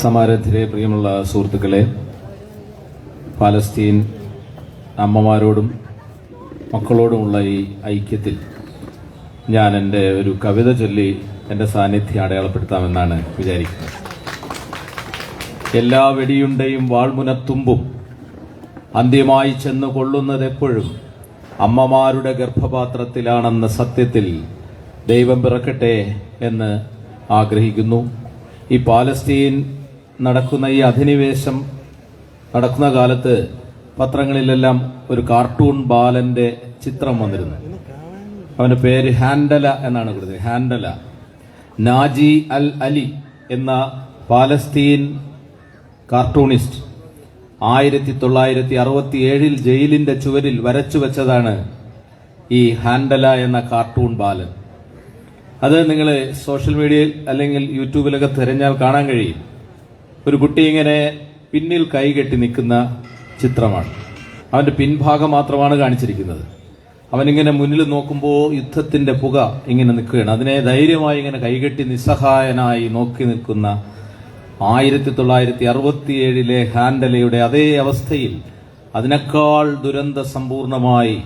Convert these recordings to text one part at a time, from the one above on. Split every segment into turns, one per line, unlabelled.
സമാരത്തിലെ പ്രിയമുള്ള സുഹൃത്തുക്കളെ പാലസ്തീൻ അമ്മമാരോടും മക്കളോടുമുള്ള ഈ ഐക്യത്തിൽ ഞാൻ എന്റെ ഒരു കവിത ചൊല്ലി എന്റെ സാന്നിധ്യം അടയാളപ്പെടുത്താമെന്നാണ് വിചാരിക്കുന്നത്. എല്ലാ വെടിയുണ്ടയും വാൾമുനത്തുമ്പും അന്ത്യമായി ചെന്ന് കൊള്ളുന്നത് എപ്പോഴും അമ്മമാരുടെ ഗർഭപാത്രത്തിലാണെന്ന സത്യത്തിൽ ദൈവം പിറക്കട്ടെ എന്ന് ആഗ്രഹിക്കുന്നു. ഈ പാലസ്തീൻ നടക്കുന്ന ഈ അധിനിവേശം നടക്കുന്ന കാലത്ത് പത്രങ്ങളിലെല്ലാം ഒരു കാർട്ടൂൺ ബാലന്റെ ചിത്രം വന്നിരുന്നു. അവന്റെ പേര് ഹാൻഡല എന്നാണ് കൊടുത്തത്. ഹാൻഡല. നാജി അൽ അലി എന്ന പാലസ്തീൻ കാർട്ടൂണിസ്റ്റ് ആയിരത്തി തൊള്ളായിരത്തി അറുപത്തി ഏഴിൽ ജയിലിന്റെ ചുവരിൽ വരച്ചു വെച്ചതാണ് ഈ ഹാൻഡല എന്ന കാർട്ടൂൺ ബാലൻ. അത് നിങ്ങൾ സോഷ്യൽ മീഡിയയിൽ അല്ലെങ്കിൽ യൂട്യൂബിലൊക്കെ തിരഞ്ഞാൽ കാണാൻ കഴിയും. ഒരു കുട്ടി ഇങ്ങനെ പിന്നിൽ കൈകെട്ടി നിൽക്കുന്ന ചിത്രമാണ്. അവന്റെ പിൻഭാഗം മാത്രമാണ് കാണിച്ചിരിക്കുന്നത്. അവനിങ്ങനെ മുന്നിൽ നോക്കുമ്പോൾ യുദ്ധത്തിന്റെ പുക ഇങ്ങനെ നിൽക്കുകയാണ്. അതിനെ ധൈര്യമായി ഇങ്ങനെ കൈകെട്ടി നിസ്സഹായനായി നോക്കി നിൽക്കുന്ന ആയിരത്തി തൊള്ളായിരത്തി അറുപത്തിയേഴിലെ ഹാൻഡലയുടെ അതേ അവസ്ഥയിൽ അതിനേക്കാൾ ദുരന്ത സമ്പൂർണമായി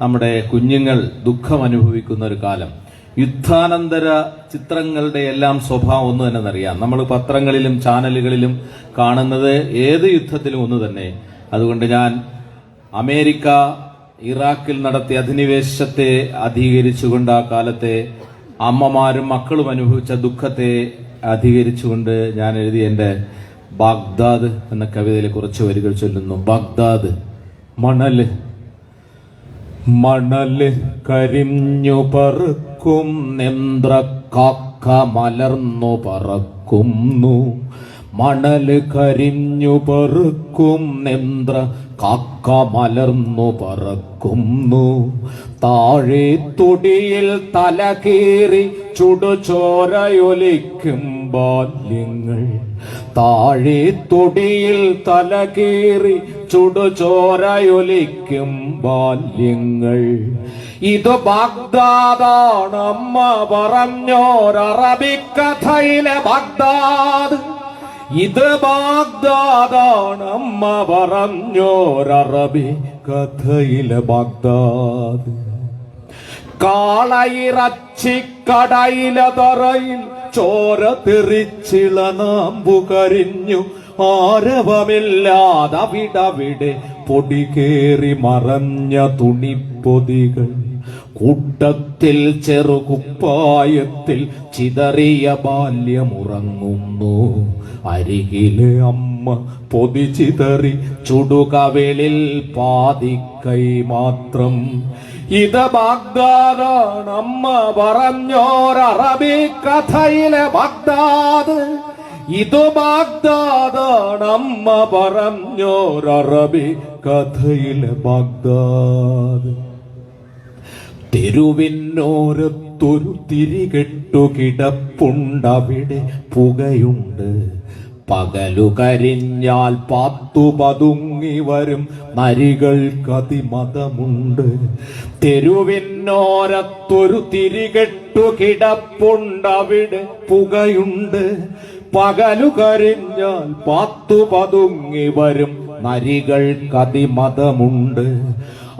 നമ്മുടെ കുഞ്ഞുങ്ങൾ ദുഃഖം അനുഭവിക്കുന്ന ഒരു കാലം. യുദ്ധാനന്തര ചിത്രങ്ങളുടെ എല്ലാം സ്വഭാവം ഒന്ന് തന്നെ അറിയാം നമ്മൾ പത്രങ്ങളിലും ചാനലുകളിലും കാണുന്നത് ഏത് യുദ്ധത്തിലും ഒന്ന് തന്നെ. അതുകൊണ്ട് ഞാൻ അമേരിക്ക ഇറാഖിൽ നടത്തിയ അധിനിവേശത്തെ അധികരിച്ചുകൊണ്ട് ആ കാലത്തെ അമ്മമാരും മക്കളും അനുഭവിച്ച ദുഃഖത്തെ അധികരിച്ചുകൊണ്ട് ഞാൻ എഴുതിയ എന്റെ ബാഗ്ദാദ് എന്ന കവിതയിലെ കുറച്ച് വരികൾ ചൊല്ലുന്നു. ബാഗ്ദാദ് മണൽ മണൽ കരിഞ്ഞു പറക്കും നെന്ത്ര കാക്ക മലർന്നു പറക്കുന്നു. മണൽ കരിഞ്ഞു പറക്കും നെന്ത്ര കാക്ക മലർന്നു പറക്കുന്നു. താഴെ തല കീറി ചുടുചോരയൊലിക്കും ബാല്യങ്ങൾ. താഴെ തൊടിയിൽ തലകീറി ചുടുചോരയൊലിക്കും ബാല്യങ്ങൾ. ഇത് ബാഗ്ദാദാണ് അമ്മ പറഞ്ഞോരറബിക്കഥയിലെ ബാഗ്ദാദ്. ഇത് ബാഗ്ദാദാണ് അമ്മ പറഞ്ഞോരറബി കഥയിലെ ബാഗ്ദാദ്. കാളയിറച്ചിക്കടയിലെ തറയിൽ ചോര തെറിച്ചിള നാമ്പു കരിഞ്ഞു ആരവമില്ലാതവിടവിടെ പൊടി കേറി മറഞ്ഞ തുണിപ്പൊതികൾ. കൂട്ടത്തിൽ ചെറുകുപ്പായത്തിൽ ചിതറിയ ബാല്യമുറങ്ങുന്നു. അരികിലെ അമ്മ പൊതി ചിതറി ചുടുകവിളിൽ പാതിക്കൈ മാത്രം. ഇത് ബാഗ്ദാദാണ് അമ്മ പറഞ്ഞോരറബി കഥയിലെ ബാഗ്ദാദ്. ഇത് ബാഗ്ദാദാണ് അമ്മ പറഞ്ഞോരറബി കഥയിലെ ബാഗ്ദാദ്. തെരുവിനോരത്തൊരു തിരികെട്ടു കിടപ്പുണ്ടവിടെ പുകയുണ്ട്. പകലു കരിഞ്ഞാൽ പാത്തു പതുങ്ങി വരും നരികൾക്കതിമതമുണ്ട് തെരുവിനോരത്തൊരു തിരികെട്ടു കിടപ്പുണ്ടവിടെ പുകയുണ്ട്. പകലു കരിഞ്ഞാൽ പാത്തു പതുങ്ങി വരും നരികൾക്കതിമതമുണ്ട്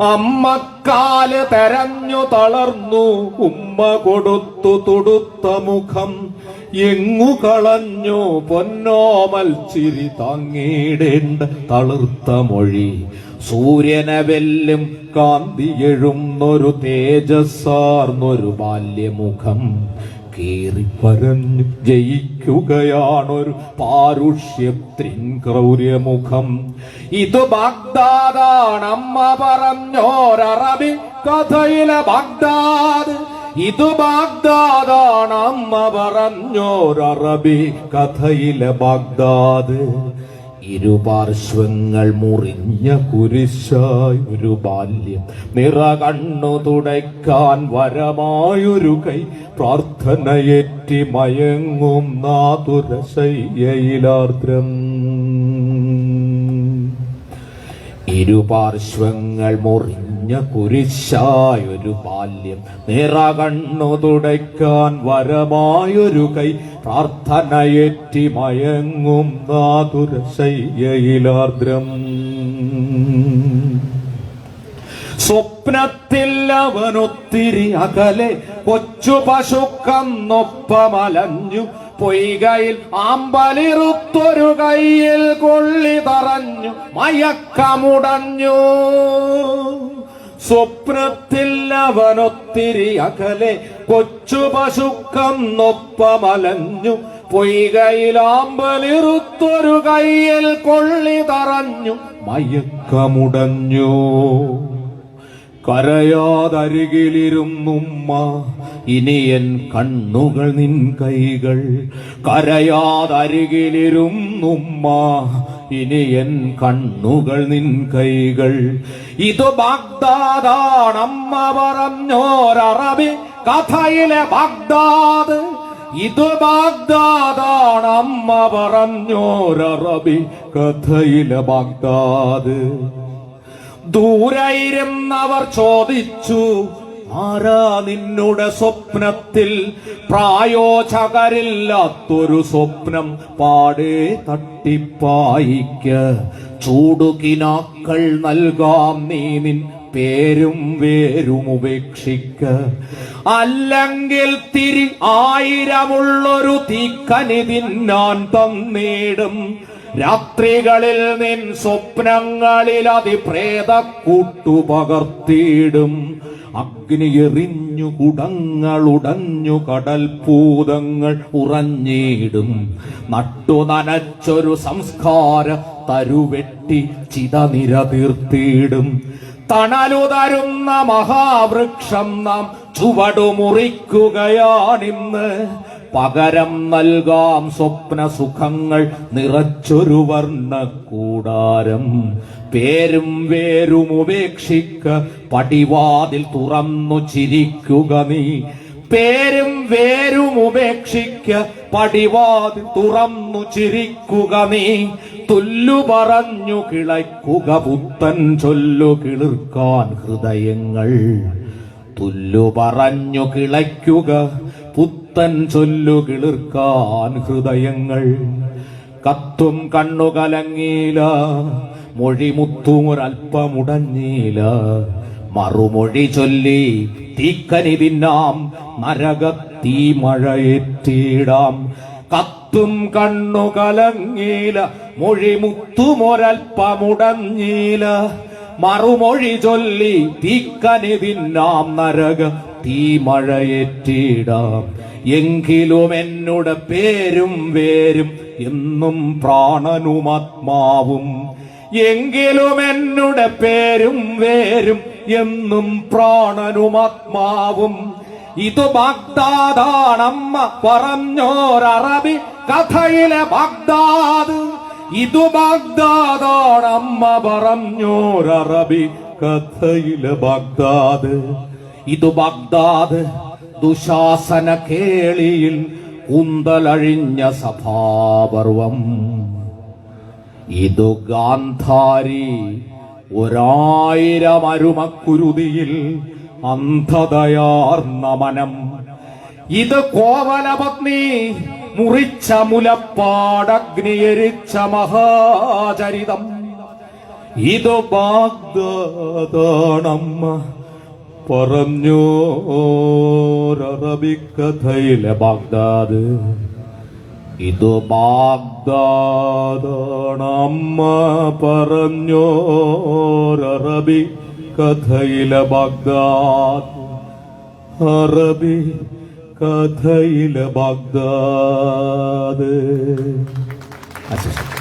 അമ്മക്കാൽ തെരഞ്ഞു തളർന്നു. ഉമ്മ കൊടുത്തു തുടുത്ത മുഖം. എങ്ങു കളഞ്ഞു? പൊന്നോമൽ ചിരി താങ്ങിയിടേണ്ട തളിർത്ത മൊഴി. സൂര്യനെ വെല്ലും കാന്തി എഴുന്നൊരു തേജസ്സാർന്നൊരു ബാല്യമുഖം. കീറിപ്പരഞ്ഞു ജയിക്കുകയാണൊരു പാരുഷ്യത്രിൻ ക്രൗര്യമുഖം. ഇത് ബാഗ്ദാദാണ് അമ്മ പറഞ്ഞോരറബി കഥയിലെ ബാഗ്ദാദ്. ഇത് ബാഗ്ദാദാണ് അമ്മ പറഞ്ഞോരറബി കഥയിലെ ബാഗ്ദാദ്. ഇരുപാർശ്വങ്ങൾ മുറിഞ്ഞ കുരിശായി ഒരു ബാല്യം. നിറ കണ്ണു തുടയ്ക്കാൻ വരമായൊരു കൈ. പ്രാർത്ഥനയേറ്റി മയങ്ങും നാതുരശയ്യയിലാർദ്രം ഇരുപാർശ്വങ്ങൾ മുറിഞ്ഞ മുറിഞ്ഞ കുരിശായൊരു ബാല്യം നിറകണ്ണു തുടയ്ക്കാൻ വരമായൊരു കൈ പ്രാർത്ഥനയേറ്റി മയങ്ങും നാതുരശയ്യയിലാർദ്രം സ്വപ്നത്തിൽ അവനൊത്തിരി അകലെ കൊച്ചു പശുക്കന്നൊപ്പമലഞ്ഞു പൊയ്കയിൽ ആമ്പലിറുത്തൊരു കയ്യിൽ കൊള്ളി തറഞ്ഞു മയക്കമുടഞ്ഞു. സ്വപ്നത്തിൽ അവനൊത്തിരി അകലെ കൊച്ചു പശുക്കം നൊപ്പമലഞ്ഞു പൊയ്കയിലാമ്പലിറുത്തൊരു കയ്യിൽ കൊള്ളി തറഞ്ഞു മയക്കമുടഞ്ഞു. കരയാതരികിലിരുന്നുമ്മ ഇനി എൻ കണ്ണുകൾ നിൻ കൈകൾ. കരയാതരികിലിരുന്നുമ്മ ഇനി എൻ കണ്ണുകൾ നിൻ കൈകൾ. ഇത് ബാഗ്ദാദാണമ്മ പറഞ്ഞോരറബി കഥയിലെ ബാഗ്ദാദ്. ഇത് ബാഗ്ദാദാണ് പറഞ്ഞോരറബി കഥയിലെ ബാഗ്ദാദ്. ദൂരയിരുന്നവർ ചോദിച്ചു ആരാ നിന്നുടെ സ്വപ്നത്തിൽ? പ്രായോജകരില്ലാത്തൊരു സ്വപ്നം പാടെ തട്ടിപ്പായിക്ക്. ചൂടുകിനാക്കൾ നൽകാം നീ നിൻ പേരും വേരും ഉപേക്ഷിക്ക. അല്ലെങ്കിൽ തിരി ആയിരമുള്ളൊരു തീക്കനി തിന്നാൻ തന്നീടും. രാത്രികളിൽ നിൻ സ്വപ്നങ്ങളിൽ അതിപ്രേത കൂട്ടുപകർത്തിയിടും അഗ്നി എറിഞ്ഞു കടൽ പൂതങ്ങൾ ഉറഞ്ഞിടും. നട്ടു നനച്ചൊരു സംസ്കാര തരുവെട്ടി ചിത നിരതീർത്തിയിടും തണലുതരുന്ന മഹാവൃക്ഷം നാം ചുവടുമുറിക്കുകയാണിന്ന്. പകരം നൽകാം സ്വപ്ന സുഖങ്ങൾ നിറച്ചൊരു വർണ കൂടാരം പേരും വേരും ഉപേക്ഷിക്ക പടിവാതിൽ തുറന്നു ചിരിക്കുക നീ. പേരും വേരും ഉപേക്ഷിക്ക പടിവാതിൽ തുറന്നു ചിരിക്കുക നീ. തുല്ലു പറഞ്ഞു കിളയ്ക്കുക പുത്തൻ ചൊല്ലു കിളിർക്കാൻ ഹൃദയങ്ങൾ. തുല്ലു പറഞ്ഞു കിളയ്ക്കുക പുത്തൻ ചൊല്ലു കിളിർക്കാൻ ഹൃദയങ്ങൾ. കത്തും കണ്ണുകലങ്ങീല മൊഴിമുത്തുമൊരൽപ്പമുടഞ്ഞീല മറുമൊഴി ചൊല്ലി തീക്കനി തിന്നാം. നരകത്തീ മഴയെത്തിയിടാം കത്തും കണ്ണുകലങ്ങീല മൊഴിമുത്തുമൊരൽപ്പമുടഞ്ഞീല മറുമൊഴി ചൊല്ലി തീക്കനി തിന്നാം. നരക തീ മഴയേറ്റിടാം. എങ്കിലും എന്നോട് പേരും വേരും എന്നും പ്രാണനുമാത്മാവും എങ്കിലും എന്നോട് പേരും വേരും എന്നും പ്രാണനുമാത്മാവും ഇത് ബാഗ്ദാദാണമ്മ പറഞ്ഞോരറബി കഥയിലെ ബാഗ്ദാദ്. ഇത് ബാഗ്ദാദാണമ്മ പറഞ്ഞോരറബി കഥയിലെ ബാഗ്ദാദ്. ഇത് ബാഗ്ദാദ് ദുശാസന കേളിയിൽ കുന്തലഴിഞ്ഞ സഭാപർവം. ഇതു ഗാന്ധാരി ഒരായിരം അരുമക്കുരുതിയിൽ അന്ധതയാർന്ന മനം ഇത് കോവലപത്നി മുറിച്ച മുലപ്പാടഗ്നിയരിച്ച മഹാചരിതം. ഇത് ബാഗ്ദാദാണമ്മ. പറഞ്ഞോരറബിക്കഥയിലെ ബാഗ്ദാദ്. ഇത് ബാഗ്ദാദാണമ്മ പറഞ്ഞോരറബി കഥയിലെ ബാഗ്ദാദ്. അറബി കഥയിലെ ബാഗ്ദാദ്. അച്ഛാ